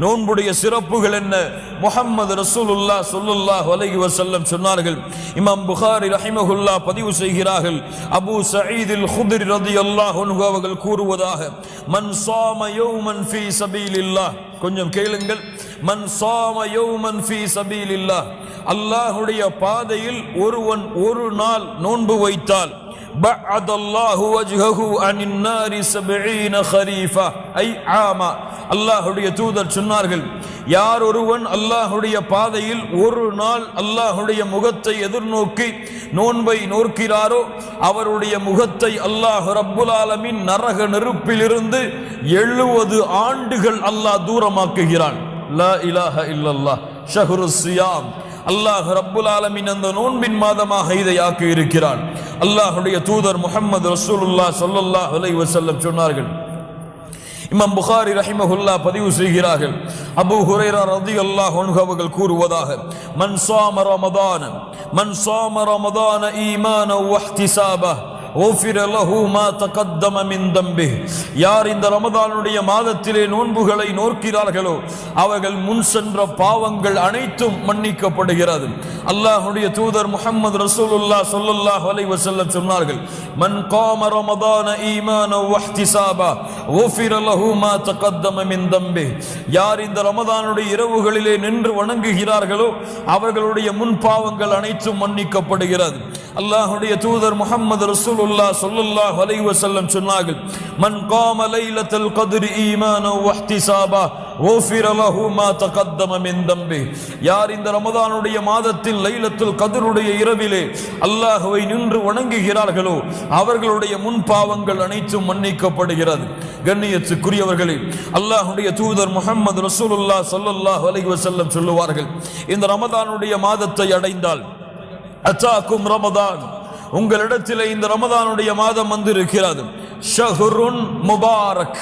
நோன்புடைய சிறப்புகள் என்ன முஹம்மது ரசூலுல்லா சொல்லுல்லாஹ் அலைஹி வஸல்லம் சொன்னார்கள் இமாம் புகாரி ரஹிமஹுல்லா பதிவு செய்கிறார்கள் அபூ சயீதில் குத்ரி ரலியல்லாஹு அன்ஹு அவர்கள் கூறுவதாக மன் சாம யௌமன் ஃபீ சபீலில்லாஹ் கொஞ்சம் கேளுங்கள் மன் சாம யௌமன் ஃபீ சபீலில்லாஹ் அல்லாஹ்வுடைய பாதையில் ஒருவன் ஒரு நாள் நோன்பு வைத்தால் بعد الله وجهه عن النار سبعين خريفة أي عاما அல்லாஹுடைய தூதர் சொன்னார்கள் யார் ஒருவன் அல்லாஹுடைய பாதையில் ஒரு நாள் அல்லாஹுடைய முகத்தை எதிர்நோக்கி நோன்பை நோக்கிறாரோ அவருடைய முகத்தை அல்லாஹ் ரப்புல் ஆலமின் நரக நெருப்பிலிருந்து எழுபது ஆண்டுகள் அல்லாஹ் தூரமாக்குகிறான். லா இலாஹ இல்லல்லாஹ் ஷஹ்ரு சியாம் அல்லாஹ் ரப்புல் ஆலமின் அந்த நோன்பின் மாதமாக இதை ஆக்கி இருக்கிறான் அல்லாஹுடைய தூதர் முகமது ரசூலுல்லாஹ் சொல்லல்லாஹ் அலை வசல்லம் சொன்னார்கள் இமாம் புகாரி ரஹிமஹுல்லா பதிவு செய்கிறார்கள் அபூ ஹுரைரா ரலியல்லாஹு அன்ஹு அவர்கள் கூறுவதாக மன் ஸாம ரமதான மன் ஸாம ரமதான ஈமான வஹ்திசாபா யார் இந்த ரமதானுடைய மாதத்திலே நோன்புகளை நோக்கிறார்களோ அவர்கள் முன் சென்ற பாவங்கள் அனைத்தும் மன்னிக்கப்படுகிறது. அல்லாஹுடைய தூதர் முகமது ரசூலுல்லா சொல்லுல்லாஹ் வலை வசல்ல சொன்னார்கள் மன் காம ரமதான ஈமான வஹ்திசாபா ஓஃபிர லஹு மா தகத்தம மின் தம்பி. யார் இந்த ரமதானுடைய இரவுகளிலே நின்று வணங்குகிறார்களோ அவர்களுடைய முன் பாவங்கள் அனைத்தும் மன்னிக்கப்படுகிறது. அல்லாஹுடைய தூதர் முகமது ரசூல் ரசூலுல்லா சொல்லுல்லா வலைவ செல்லம் சொன்னார்கள் மன் காம லைலத்தில் கதிரி ஈமான வஹ்திசாபா யார் இந்த ரமதானுடைய மாதத்தில் லைலத்தில் கதிருடைய இரவிலே அல்லாஹுவை நின்று வணங்குகிறார்களோ அவர்களுடைய முன் பாவங்கள் அனைத்தும் மன்னிக்கப்படுகிறது. கண்ணியத்துக்குரியவர்களே அல்லாஹுடைய தூதர் முகமது ரசூலுல்லா சல்லல்லாஹ் அலைவசல்லம் சொல்லுவார்கள் இந்த ரமதானுடைய மாதத்தை அடைந்தால் அச்சாக்கும் ரமதான். உங்களிடத்தில் இந்த ரமதானுடைய மாதம் வந்து இருக்கிறது ஷஹ்ருன் முபாரக்.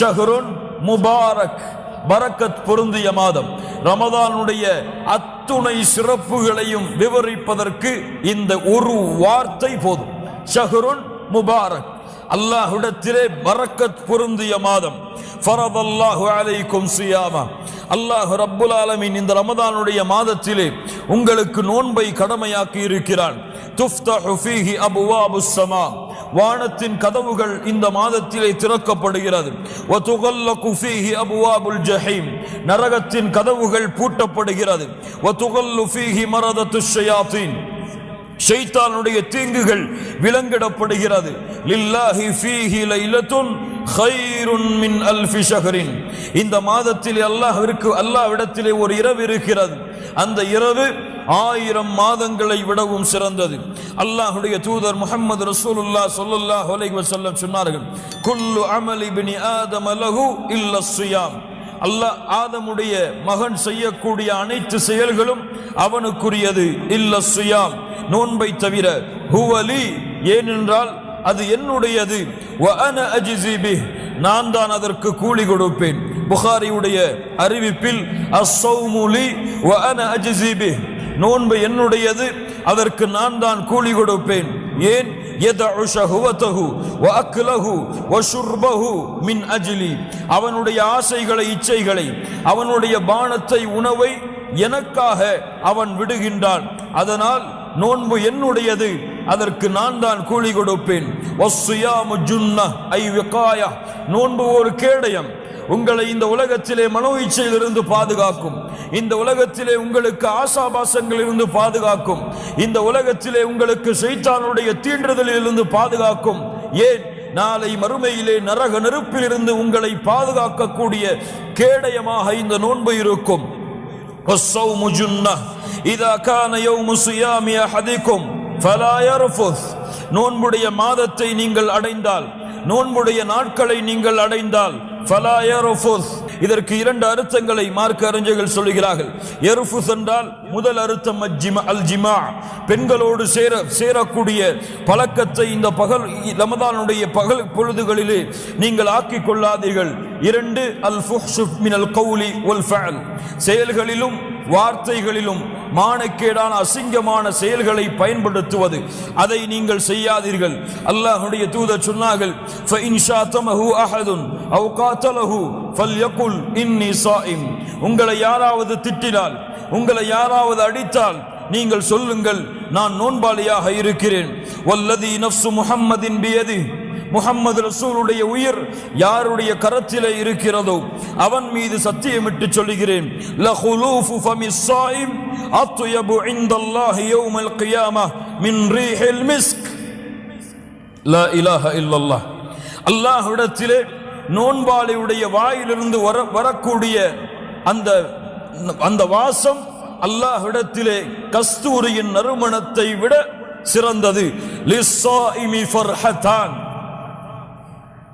ஷஹ்ருன் முபாரக். பரக்கத் பொருந்திய மாதம். ரமதானுடைய அத்துணை சிறப்புகளையும் விவரிப்பதற்கு இந்த ஒரு வார்த்தை போதும். ஷஹ்ருன் முபாரக். அல்லாஹுடத்திலே பரக்கத் பொருந்திய மாதம். ஃபரதல்லாஹு அலைக்கும் சியாமா. அல்லாஹ் ரப்புல் ஆலமின் இந்த ரமதானுடைய மாதத்திலே உங்களுக்கு நோன்பை கடமையாக்கி இருக்கிறான். துஃப்தஹு ஃபீஹி அபுவாபுஸ் ஸமா வானத்தின் கதவுகள் இந்த மாதத்திலே திறக்கப்படுகிறது. வதுகல்லகு ஃபீஹி அபுவாபுல் ஜஹீம் நரகத்தின் கதவுகள் பூட்டப்படுகிறது. ஷைத்தானுடைய தீங்குகள் விலங்கிடப்படுகிறது. லில்லாஹி ஃபீஹி லைலத்துன் ஹைருன் மின் அல்ஃபி ஷஹரின். இந்த மாதத்தில் அல்லாஹ்விற்கு அல்லாஹ்விடத்திலே ஒரு இரவு இருக்கிறது. அந்த இரவு ஆயிரம் மாதங்களை விடவும் சிறந்தது. அல்லாஹுடைய தூதர் முகமது ரசூலுல்லாஹ் சொல்லுல்லா அலைஹி வசல்லம் சொன்னார்கள் குல்லு அமலி பினி ஆதம லஹு இல்ல சுயாம். அல்லாஹ் ஆதமுடைய மகன் செய்யக்கூடிய அனைத்து செயல்களும் அவனுக்குரியது. இல்ல சுயாம். நோன்பை தவிர ஹுவலி. ஏனென்றால் அது என்னுடையது. வ அன நான் தான் அதற்கு கூலி கொடுப்பேன். புகாரியுடைய அறிவிப்பில் அசௌமுலி நோன்பு என்னுடையது அதற்கு நான் தான் கூலி கொடுப்பேன். ஏன்? அஜிலி. அவனுடைய ஆசைகளை இச்சைகளை அவனுடைய பானத்தை உணவை எனக்காக அவன் விடுகின்றான். அதனால் நோன்பு என்னுடையது? அதற்கு நான் தான் கூலி கொடுப்பேன். நோன்பு ஒரு கேடயம். உங்களை இந்த உலகத்திலே மனோயிச்சையிலிருந்து பாதுகாக்கும். இந்த உலகத்திலே உங்களுக்கு ஆசாபாசங்களில் இருந்து பாதுகாக்கும். இந்த உலகத்திலே உங்களுக்கு செய்தானுடைய தீண்டுதலிலிருந்து பாதுகாக்கும். ஏன்? நாளை மறுமையிலே நரக நெருப்பிலிருந்து உங்களை பாதுகாக்கக்கூடிய கேடயமாக இந்த நோன்பு இருக்கும். இதா கான யௌமு சுயாமி ஹதிக்கும் ஃபலா யர்ஃபுஸ். நோன்புடைய மாதத்தை நீங்கள் அடைந்தால் நோன்புடைய நாட்களை நீங்கள் அடைந்தால் இதற்கு இரண்டு அர்த்தங்களை மார்க்க அறிஞர்கள் சொல்லுகிறார்கள். எருஃபுஸ் என்றால் முதல் அர்த்தம் அல் ஜிமா பெண்களோடு சேர சேரக்கூடிய பழக்கத்தை இந்த பகல் ரமதானுடைய பகல் பொழுதுகளிலே நீங்கள் ஆக்கிக் கொள்ளாதீர்கள். இரண்டு அல் ஃபுஹ்ஷு மினல் கௌலி வல் செயல்களிலும் வார்த்தைகளிலும் மானக்கேடான அசிங்கமான செயல்களை பயன்படுத்துவது. அதை நீங்கள் செய்யாதீர்கள். அல்லாஹுடைய தூதர் சொன்னார்கள் அஹதுன் காத்தலஹு உங்களை யாராவது திட்டினால் உங்களை யாராவது அடித்தால் நீங்கள் சொல்லுங்கள் நான் நோன்பாளியாக இருக்கிறேன். வல்லதி நஃப்சு முஹம்மதின் பியது முஹம்மது ரசூலுடைய உயிர் யாருடைய கரத்திலே இருக்கிறதோ அவன் மீது சத்தியமிட்டு சொல்லுகிறேன். லஹுலூஃபு ஃபமிஸ் ஸாயிம் அத்யபு இன்தல்லாஹி யௌமல் கியாமஹ் மின் ரீஹில் மிஸ்க். லா இலாஹ இல்லல்லாஹ். அல்லாஹ்விடத்திலே நோன்பாளியுடைய வாயிலிருந்து வர வரக்கூடிய அந்த அந்த வாசம் அல்லாஹ்விடத்திலே கஸ்தூரியின் நறுமணத்தை விட சிறந்தது. லிஸ்ஸாஇமி ஃபர்ஹதான்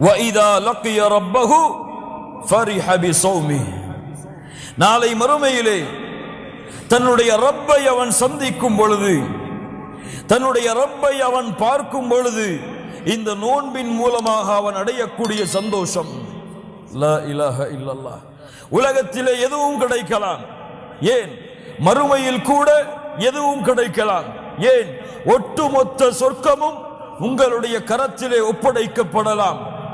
وَإِذَا لَقِيَ رَبَّهُ فَرِحَ بِصَوْمِهِ நாளை மறுமையிலே தன்னுடைய ரப்பை அவன் சந்திக்கும் பொழுது தன்னுடைய ரப்பை அவன் பார்க்கும் பொழுது இந்த நோன்பின் மூலமாக அவன் அடையக்கூடிய சந்தோஷம் லா இலாஹ இல்லல்லாஹ் உலகத்திலே எதுவும் கிடைக்கலாம் ஏன் மறுமையில் கூட எதுவும் கிடைக்கலாம் ஏன் ஒட்டுமொத்த சொர்க்கமும் உங்களுடைய கரத்திலே ஒப்படைக்கப்படலாம்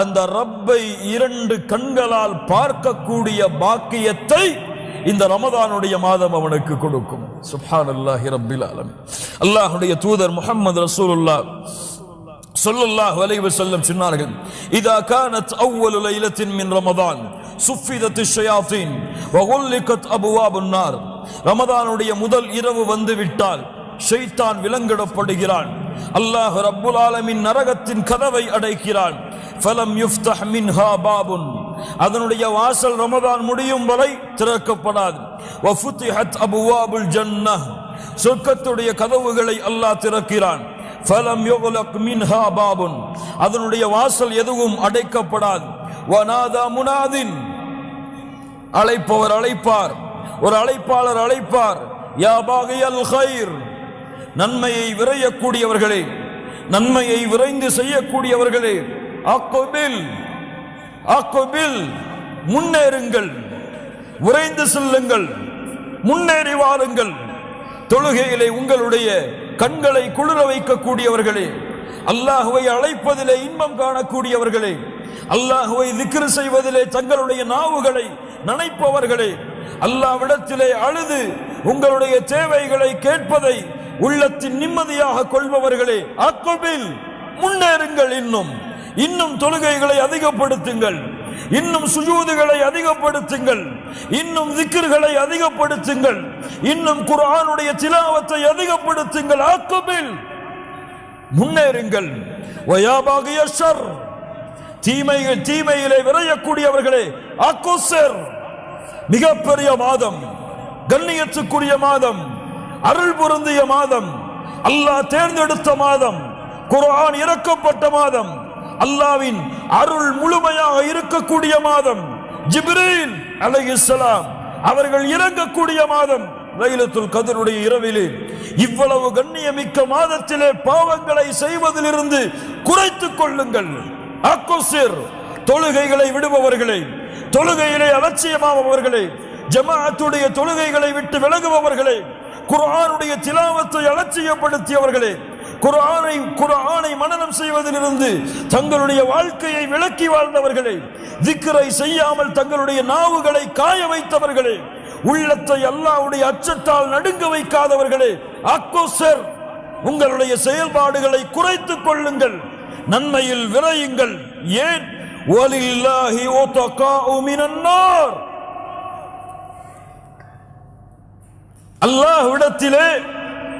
அந்த ரப்பை இரண்டு கண்களால் பார்க்கக்கூடிய பாக்கியத்தை இந்த ரமதானுடைய மாதம் அவனுக்கு கொடுக்கும். சுப்ஹானல்லாஹி ரப்பில் ஆலம் அல்லாஹுடைய தூதர் முகமது ரசூலுல்லா ஸல்லல்லாஹு வலைவு வஸல்லம் சொன்னார்கள் இதா கானத் அவ்வலு லைலத்தின் மின் ரமதான் சுஃபிதத்து ஷயாத்தீன் வகுல்லிகத் அபுவா புன்னார் ரமதானுடைய முதல் இரவு வந்து விட்டால் ஷைத்தான் விலங்கிடப்படுகிறான். அல்லாஹ் ரப்புல் ஆலமின் நரகத்தின் கதவை அடைக்கிறான். ஃபலம் யுஃப்தஹ் மின்ஹா பாபுன். அதனுடைய வாசல் ரமதான் முடியும் வரை திறக்கப்படாது. வஃபுத்திஹத் அபுவாபுல் ஜன்னஹ். சொர்க்கத்துடைய கதவுகளை அல்லாஹ் திறக்கிறான். ஃபலம் யுக்லக் மின்ஹா பாபுன். அதனுடைய வாசல் எதுவும் அடைக்கப்படாது. வநாதா முனாதின். அழைப்பவர் அழைப்பார். ஒரு அழைப்பாளர் அழைப்பார். யா பாகியல் ஹைர் நன்மையை விரையக்கூடியவர்களே. நன்மையை விரைந்து செய்யக்கூடியவர்களே. அக்கொபில் அக்கொபில் முன்னேறுங்கள் உறைந்து செல்லுங்கள் முன்னேறி வாருங்கள் தொழுகையிலே உங்களுடைய கண்களை குளிர வைக்கக்கூடியவர்களே அல்லாஹுவை அழைப்பதிலே இன்பம் காணக்கூடியவர்களே அல்லாஹுவை திக்ரு செய்வதிலே தங்களுடைய நாவுகளை நனைப்பவர்களே அல்லாவிடத்திலே அழுது உங்களுடைய தேவைகளை கேட்பதை உள்ளத்தின் நிம்மதியாக கொள்பவர்களே அக்கொபில் முன்னேறுங்கள் இன்னும். இன்னும் தொழுகைகளை அதிகப்படுத்துங்கள். இன்னும் சுஜூதுகளை அதிகப்படுத்துங்கள். இன்னும் திக்ருகளை அதிகப்படுத்துங்கள். இன்னும் குர்ஆனுடைய திலாவத்தை அதிகப்படுத்துங்கள். ஆக்குபில் முன்னேறுங்கள். வயாபாகிய ஷர் தீமைகள் தீமையிலே விரையக்கூடியவர்களே அக்குசர். மிகப்பெரிய மாதம். கண்ணியத்துக்குரிய மாதம். அருள் பொருந்திய மாதம். அல்லாஹ் தேர்ந்தெடுத்த மாதம். குர்ஆன் இறக்கப்பட்ட மாதம். அல்லாவின் அருள் முழுமையாக இருக்கக்கூடிய மாதம் ஜிப்ரீல் அலைஹிஸ்ஸலாம் அவர்கள் இறங்கக்கூடிய மாதம் லைலத்துல் கதருடைய இரவிலே. இவ்வளவு கண்ணியமிக்க மாதத்திலே பாவங்களை செய்வதிலிருந்து குறைத்துக் கொள்ளுங்கள். அக்கோசிர் தொழுகைகளை விடுபவர்களே தொழுகையிலே அலட்சியமாபவர்களே ஜமாஅத்துடைய தொழுகைகளை விட்டு விலகுபவர்களை குரானுடைய திலாவத்தை அலட்சியப்படுத்தியவர்களே குரானை குரானை மனனம் செய்வதிலிருந்து தங்களுடைய வாழ்க்கையை விளக்கி வாழ்ந்தவர்களே திக்கரை செய்யாமல் தங்களுடைய நாவுகளை காய வைத்தவர்களே உள்ளத்தை அல்லாவுடைய அச்சத்தால் நடுங்க வைக்காதவர்களே அக்கோசர் உங்களுடைய செயல்பாடுகளை குறைத்துக் கொள்ளுங்கள் நன்மையில் விரையுங்கள் ஏன்? அல்லாஹ் விடத்திலே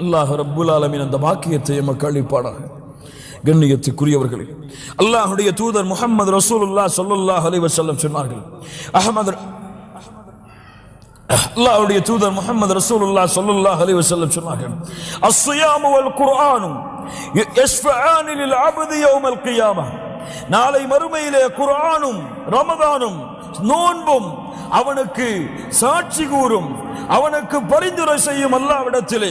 அல்லாஹ் ரப்புல் ஆலமின் அந்த பாக்கியத்தை எமக்கு அளிப்பானாக. கண்ணியத்துக்குரியவர்களே அல்லாஹுடைய தூதர் முகமது ரசூலுல்லா ஸல்லல்லாஹு அலைஹி வஸல்லம் சொன்னார்கள் அகமது அல்லாஹ்வுடைய தூதர் முகமது ரசூலுல்லா ஸல்லல்லாஹு அலைஹி சொன்னார்கள் அஸ்ஸியாமு வல் குர்ஆனும் யஸ்ஃபஆனி லில் அப்தி யௌமல் கியாமah நாளை மறுமையிலே குர்ஆனும் ரமதானும் நோன்பும் அவனுக்கு சாட்சி கூறும் அவனுக்கு பரிந்துரை செய்யும் அல்லாவிடத்திலே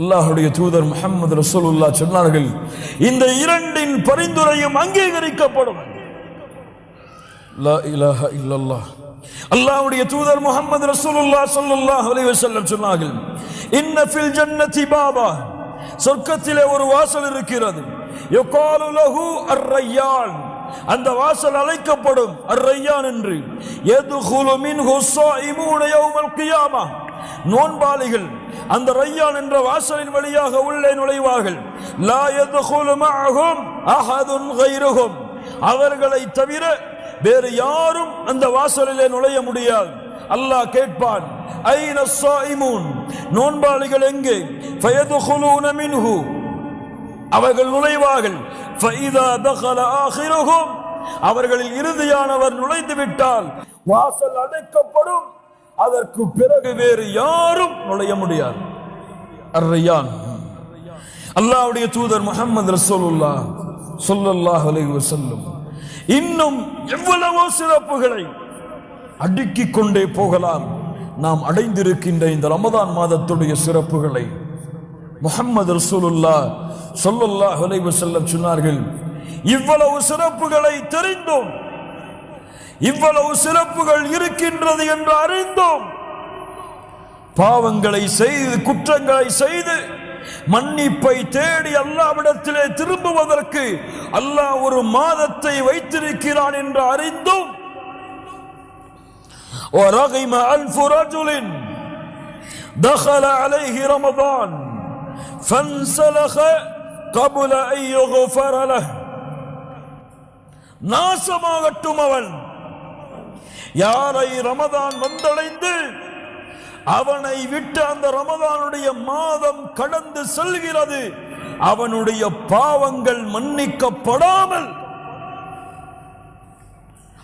அல்லாஹுடைய தூதர் முகமது ரசூலுல்லா சொன்னார்கள் இந்த இரண்டின் பரிந்துரையும் அங்கீகரிக்கப்படும். லா தூதர் முகமது ரசூலுல்லா ஸல்லல்லாஹு அலைஹி வஸல்லம் சொன்னார்கள் இன்ன ஃபில் ஜன்னதி பாபா. சொர்க்கத்திலே ஒரு வாசல் இருக்கிறது. யுகாலு லஹு அர் ரய்யான் அந்த வாசல் அழைக்கப்படும் அர் ரய்யான் என்று. யதுகுலு மின்ஹு ஸாயிமூன யௌமல் கியாமா. நோன்பாளிகள் அந்த ரையான் என்ற வாசலின் வழியாக உள்ளே நுழைவார்கள். லா யதுகுலு மஅஹும் அஹதுன் கைருஹும். அவர்களை தவிர வேறு யாரும் அந்த வாசலிலே நுழைய முடியாது. அல்லாஹ் கேட்பான் ஐன ஸாயிமூன்? நோன்பாளிகள் எங்கே? ஃபயதுகுலூன மின்ஹு. அவர்கள் நுழைவார்கள். ஃபைதா தகல அவர்களில் இறுதியானவர் நுழைந்து விட்டால் வாசல் அடைக்கப்படும் அதற்கு பிறகு வேறு யாரும் நுழைய முடியாது. அர்ரையான். அல்லாஹ்வுடைய தூதர் முகமது ரசூலுல்லாஹ் சொல்லல்லாஹ் அலைஹி செல்லும் இன்னும் எவ்வளவோ சிறப்புகளை அடுக்கிக் கொண்டே போகலாம். நாம் அடைந்திருக்கின்ற இந்த ரமதான் மாதத்துடைய சிறப்புகளை முகமது ரசூலுல்லா ஸல்லல்லாஹு அலைஹி வஸல்லம் சொன்னார்கள். இவ்வளவு சிறப்புகளை தெரிந்தோம் இவ்வளவு சிறப்புகள் இருக்கின்றது என்று அறிந்தோம் பாவங்களை செய்து குற்றங்களை செய்து மன்னிப்பை தேடி அல்லாவிடத்திலே திரும்புவதற்கு அல்லாஹ் ஒரு மாதத்தை வைத்திருக்கிறான் என்று அறிந்தும் ورغم ألف رجل دخل عليه رمضان فانسلخ قبل أن يغفر له நாசமாகட்டும் அவன். யாரை ரமதான் வந்தடைந்து அவனை விட்டு அந்த ரமதானுடைய மாதம் கடந்து செல்கிறது. அவனுடைய பாவங்கள் மன்னிக்கப்படாமல்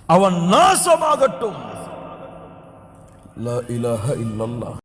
அவன் நாசமாகட்டும். லா இலாஹ இல்லல்லாஹ்.